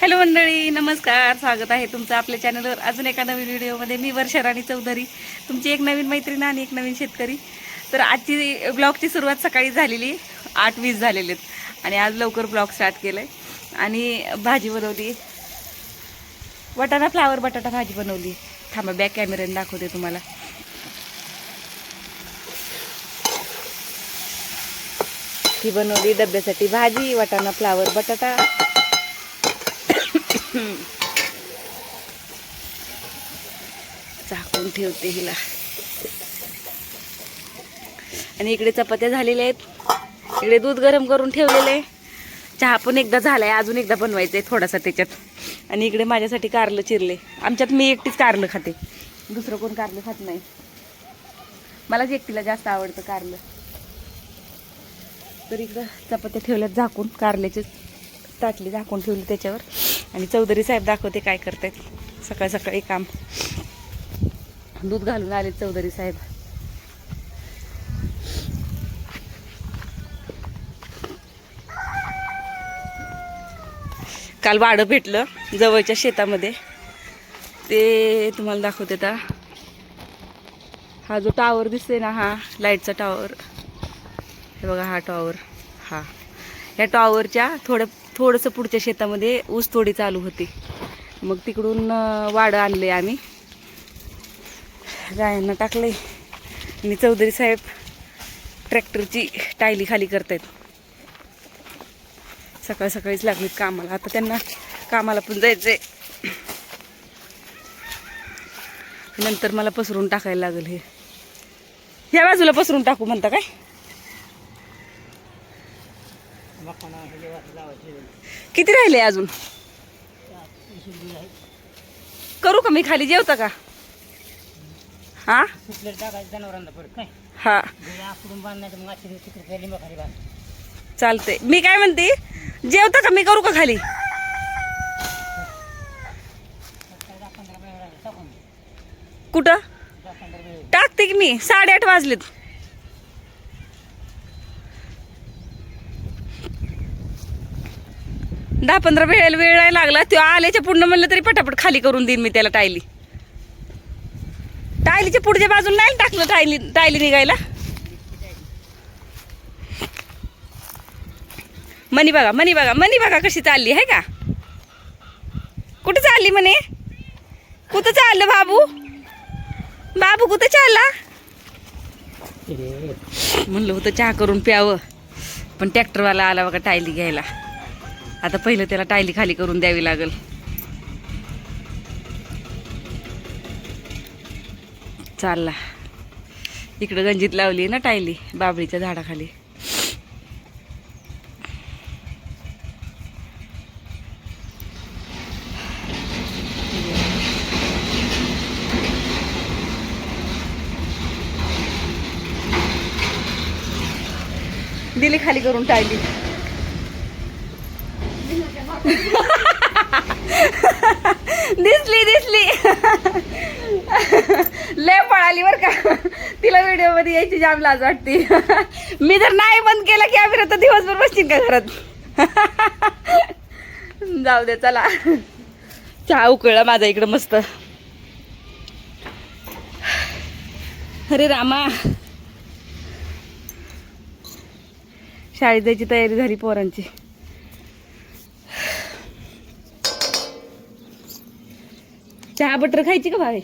Hello मंडळी नमस्कार. स्वागत आहे तुमचं आपल्या चॅनलवर. अजून एका नवीन व्हिडिओमध्ये मी वर्षा राणी चौधरी तुमची एक नवीन मैत्रीण आणि एक नवीन शेतकरी. तर आजची ब्लॉगची सुरुवात सकाळी झालेली आठ वीस झालेले आहेत. आणि आज लवकर ब्लॉग स्टार्ट केलं आहे आणि भाजी बनवली. वटाणा फ्लावर बटाटा भाजी बनवली. थांबा बॅक कॅमेऱ्याने दाखवते तुम्हाला. ही बनवली डब्यासाठी भाजी वटाणा फ्लावर बटाटा. झाकून ठेवते हिला. आणि इकडे चपात्या झालेल्या आहेत. इकडे दूध गरम करून ठेवलेलं आहे. चहा पण एकदा झालाय अजून एकदा बनवायचं आहे थोडासा त्याच्यात. आणि इकडे माझ्यासाठी कारलं चिरले. आमच्यात मी एकटीच कारलं खाते. दुसरं कोण कारलं खात नाही. मलाच एकटीला जास्त आवडतं कारलं. तर इकडं चपात्या ठेवल्यात झाकून. कारल्याचे ताटली झाकून ठेवली त्याच्यावर. आणि चौधरी साहेब दाखवते काय करतायत. सकाळ सकाळी काम. दूध घालून आले चौधरी साहेब. काल वाडं भेटलं जवळच्या शेतामध्ये. ते तुम्हाला दाखवते आता. हा जो टावर दिसते ना हा लाईटचा टावर हे बघा हा टॉवर हा. या टॉवरच्या थोड्या थोडंसं पुढच्या शेतामध्ये ऊस तोडी चालू होती. मग तिकडून वाडं आणले आम्ही. गायांना टाकले. आणि चौधरी साहेब ट्रॅक्टरची टायली खाली करतायत. सकाळी सकाळीच लागलीत कामाला. आता त्यांना कामाला पण जायचंय. नंतर मला पसरून टाकायला लागेल हे. या बाजूला पसरून टाकू म्हणता काय? किती राहिले अजून? करू का मी खाली? जेवता का? हा? हा. चालते मी काय म्हणते? जेवता का मी करू का खाली. कुठं? टाकते की मी? साडेआठ वाजलेत. दहा पंधरा वेळ वेळ नाही लागला. तो आल्याच्या पुढनं म्हणलं तरी पटापट खाली करून देईन मी त्याला टायली. टायलीच्या पुढच्या बाजूला नाही टाकलं टायली टायली निघायला. मनी बघा मनी बघा मनी बघा कशी चालली आहे का? कुठं चालली म्हणे? कुठं चाललं बाबू? बाबू कुठं चालला? म्हणलं होतं चहा करून प्यावं पण ट्रॅक्टरवाला आला बघा टायली घ्यायला. आता पहिलं त्याला टायली खाली करून द्यावी लागल. चालला. इकडं गंजीत लावली ना टायली बाबळीच्या झाडाखाली. दिली खाली करून टायली. दिसली दिसली. लय पळाली बर का. तिला व्हिडिओमध्ये यायची जाम लाज वाटते. मी जर नाही बंद केलं की आम्ही तर दिवसभर बसतील का घरात? जाऊ दे चला. चहा उकळला माझा इकडं मस्त. अरे रामा. शाळेत जायची तयारी झाली पोरांची. चहा बटर खायची का भावे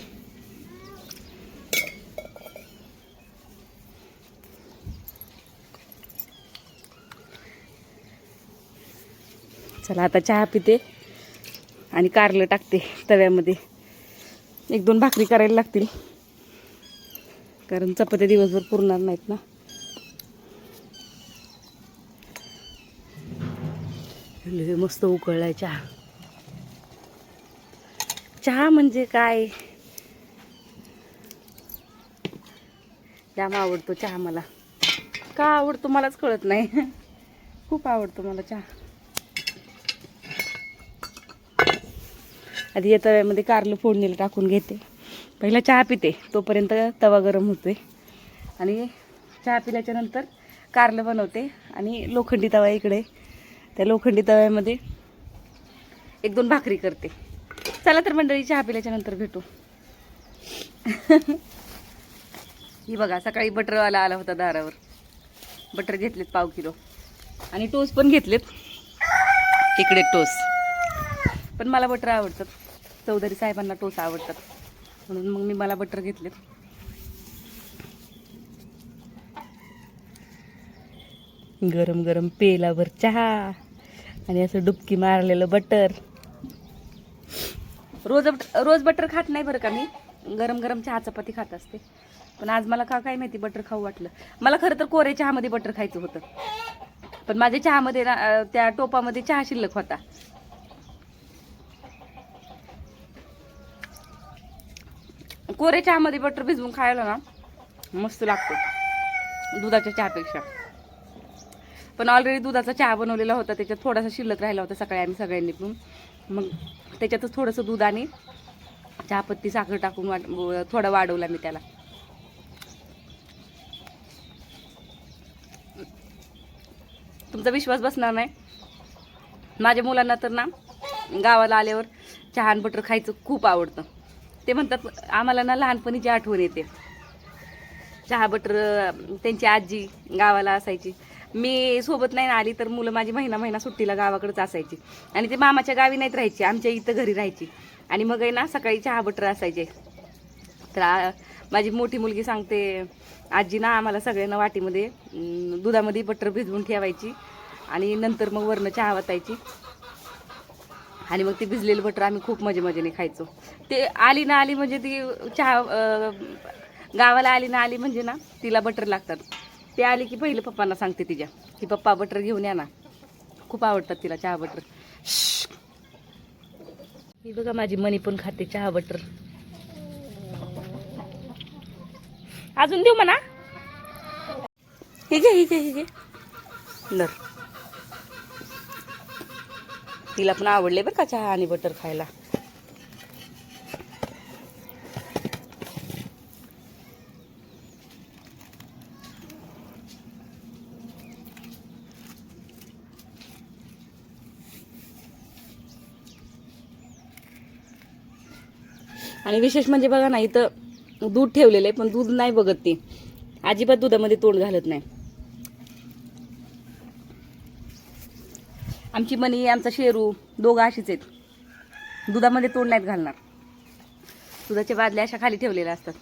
चला आता चहा पिते आणि कारलं टाकते तव्यामध्ये. एक दोन भाकरी करायला लागतील. कारण चपात्या दिवसभर पुरणार नाहीत ना. मस्त उकळलाय चहा. चहा म्हणजे काय? जाम आवडतो चहा मला. का आवडतो मलाच कळत नाही. खूप आवडतो मला चहा. आधी या तव्यामध्ये कारलं फोडणीला टाकून घेते. पहिला चहा पिते तोपर्यंत तवा गरम होतोय. आणि चहा पिल्याच्या नंतर कारलं बनवते आणि लोखंडी तवा इकडे. त्या लोखंडी तव्यामध्ये एक दोन भाकरी करते. चला तर मंडळी चहा पिल्याच्या नंतर भेटू. ही बघा सकाळी बटरवाला आला होता दारावर. बटर घेतलेत पाव किलो. आणि टोस पण घेतलेत. इकडे टोस. पण मला बटर आवडतात. चौधरी साहेबांना टोस आवडतात. म्हणून मग मी मला बटर घेतलेत. गरम गरम पेलावर चहा. आणि असं डुबकी मारलेलं बटर. रोज रोज बटर खात नाही बरं का मी. गरम गरम चहा चपाती खात असते. पण आज मला का काय माहिती बटर खाऊ वाटलं. मला खरं तर कोऱ्या चहामध्ये बटर खायचं होतं. पण माझ्या चहामध्ये ना त्या टोपामध्ये चहा शिल्लक होता. कोऱ्या चहामध्ये बटर भिजवून खायला ना मस्त लागतो. दुधाच्या चहापेक्षा. पण ऑलरेडी दुधाचा चहा बनवलेला होता त्याच्यात थोडासा शिल्लक राहिला होता सकाळी आम्ही सगळ्यांनी पण मग त्याच्यातच थोडंसं दूध आणि चहापत्ती साखर टाकून वाट थोडा वाढवला मी त्याला. तुमचा विश्वास बसणार नाही. माझ्या मुलांना तर ना गावाला आल्यावर चहा आणि बटर खायचं खूप आवडतं. ते म्हणतात आम्हाला ना लहानपणीची आठवण येते. चहा बटर त्यांची आजी गावाला असायची. मी सोबत नाही ना आली तर मुलं माझी महिना महिना सुट्टीला गावाकडेच असायची. आणि ते मामाच्या गावी नाहीत राहायची आमच्या इथं घरी राहायची. आणि मग आहे ना सकाळी चहा बटर असायचे. तर माझी मोठी मुलगी सांगते आजी ना आम्हाला सगळ्यांना वाटीमध्ये दुधामध्ये बटर भिजवून ठेवायची आणि नंतर मग वरनं चहा वतायची. आणि मग ते भिजलेलं बटर आम्ही खूप मजे मजेने खायचो. ते आली ना आली म्हणजे ती चहा गावाला आली ना आली म्हणजे ना तिला बटर लागतात. ते आली की पहिलं पप्पांना सांगते तिच्या की पप्पा बटर घेऊन या ना. खूप आवडतात तिला चहा बटर ही बघा माझी मनी पण खाते चहा बटर अजून देऊ म्हणा. हे घे हे घे हे घे. नर तिला पण आवडले बरं का चहा आणि बटर खायला. आणि विशेष म्हणजे बघा ना इथं दूध ठेवलेलं आहे पण दूध नाही बघत ती. अजिबात दुधामध्ये तोंड घालत नाही. आमची मनी आमचा शेरू दोघं अशीच आहेत. दुधामध्ये तोंड नाहीत घालणार. दुधाच्या बादल्या अशा खाली ठेवलेल्या असतात.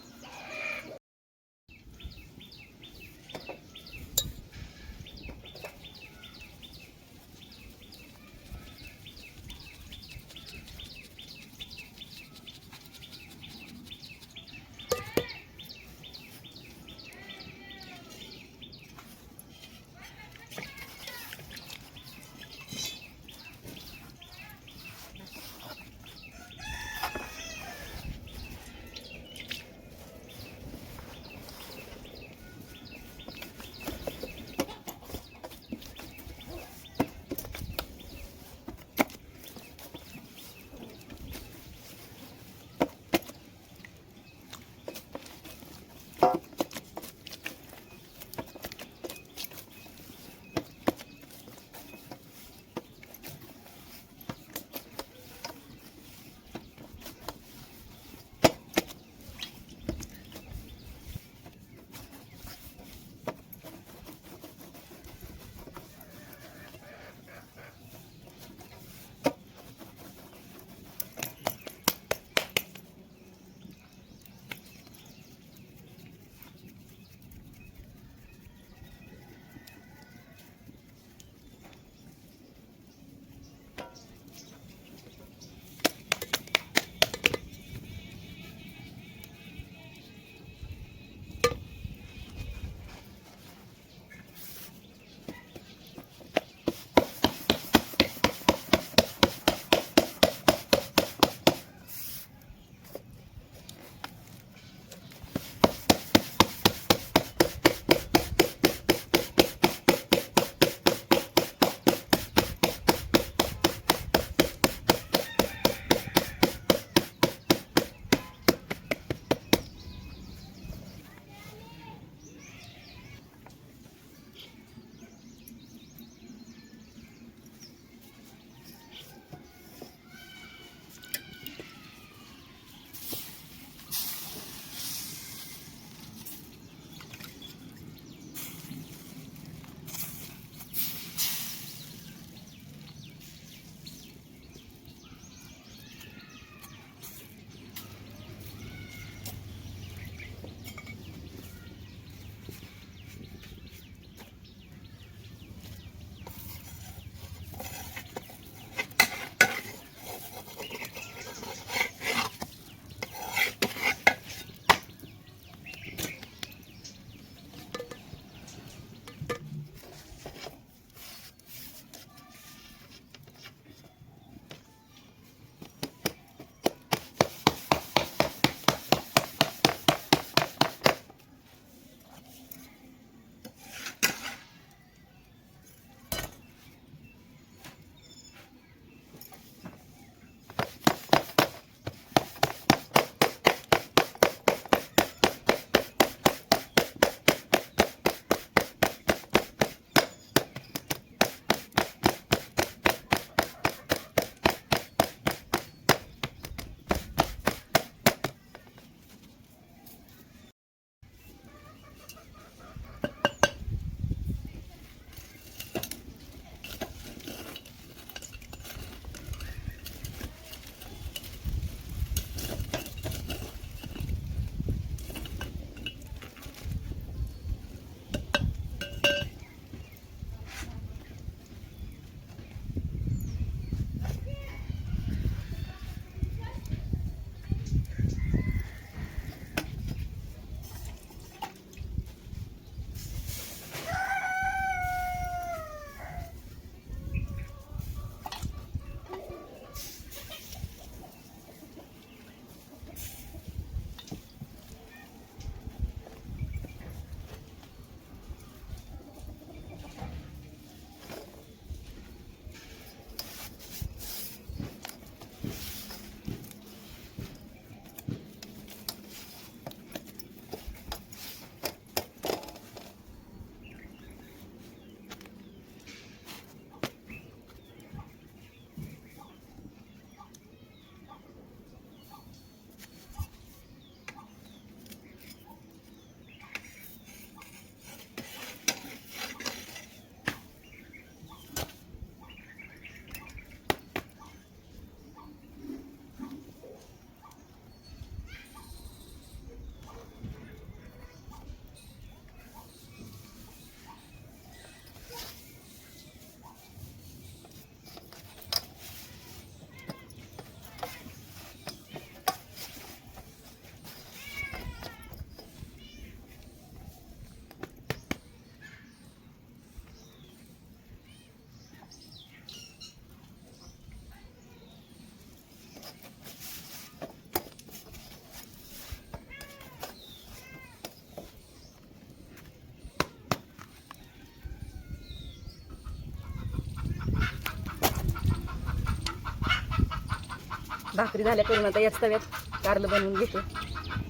भाकरी झाल्या करून आता याच तव्यात कारलं बनवून घेते.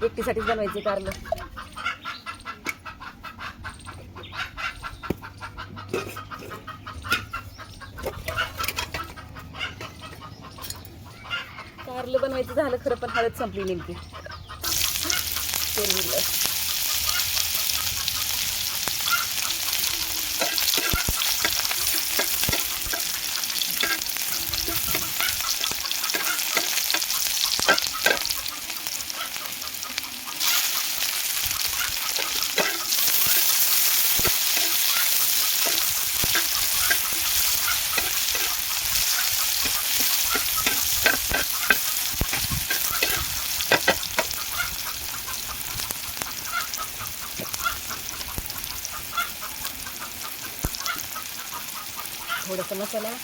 एकटीसाठीच बनवायचे कारलं. कारलं बनवायचं झालं खरं पण हळद संपली नेमकी. तेल না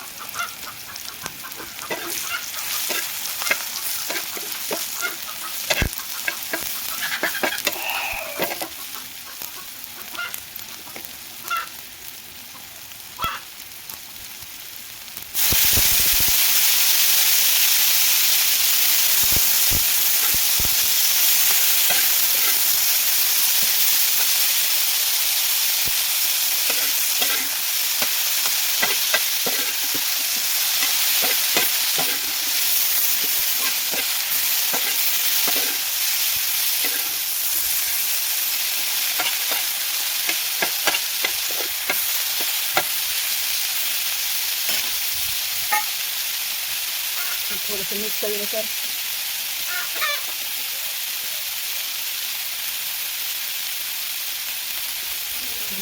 थोडंसं मिक्स सर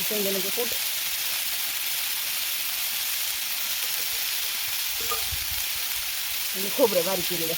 शेंगदाण्याचं कूट. आणि खोबरं बारीक केलेलं.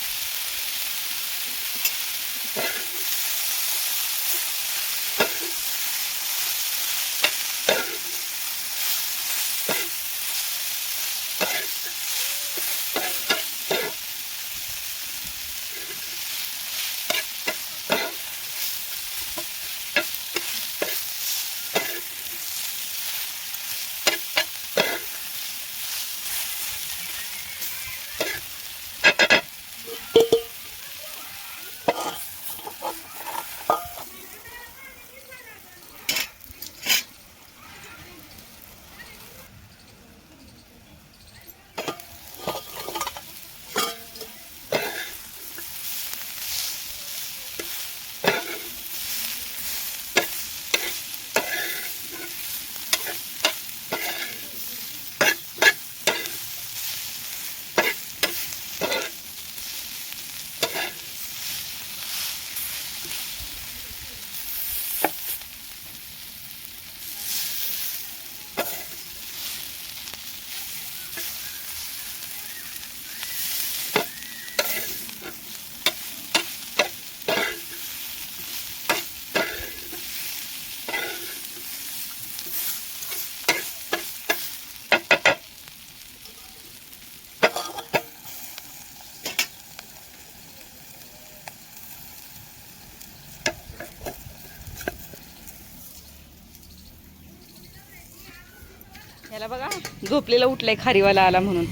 याला बघा. झोपलेला उठलाय खारीवाला आला म्हणून.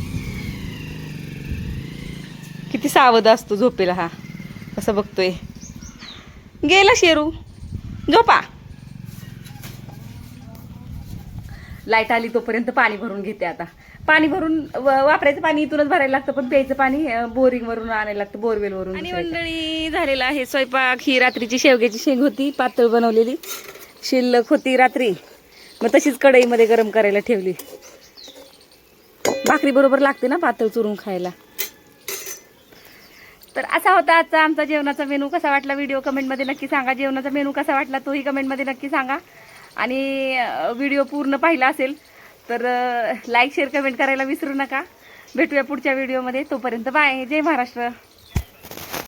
किती सावध असतो झोपेला हा. कसं बघतोय. गेला शेरू. झोपा. लाइट आली तोपर्यंत पाणी भरून घेते आता. पाणी भरून वापरायचं पाणी इथूनच भरायला लागतं पण प्यायचं पाणी बोरिंग वरून आणायला लागतं बोरवेल वरून आणि मंडळी झालेला आहे स्वयंपाक. ही रात्रीची शेवग्याची शेंग होती पातळ बनवलेली. शिल्लक होती रात्री. मग तशीच कढईमध्ये गरम करायला ठेवली. भाकरी बरोबर लागते ना पातळ चुरून खायला. तर असा होता आजचा आमचा जेवणाचा मेनू कसा वाटला व्हिडिओ कमेंटमध्ये नक्की सांगा. जेवणाचा मेनू कसा वाटला तोही कमेंटमध्ये नक्की सांगा. आणि व्हिडिओ पूर्ण पाहिला असेल तर लाईक शेअर कमेंट करायला विसरू नका. भेटूया पुढच्या व्हिडिओमध्ये तोपर्यंत बाय जय महाराष्ट्र.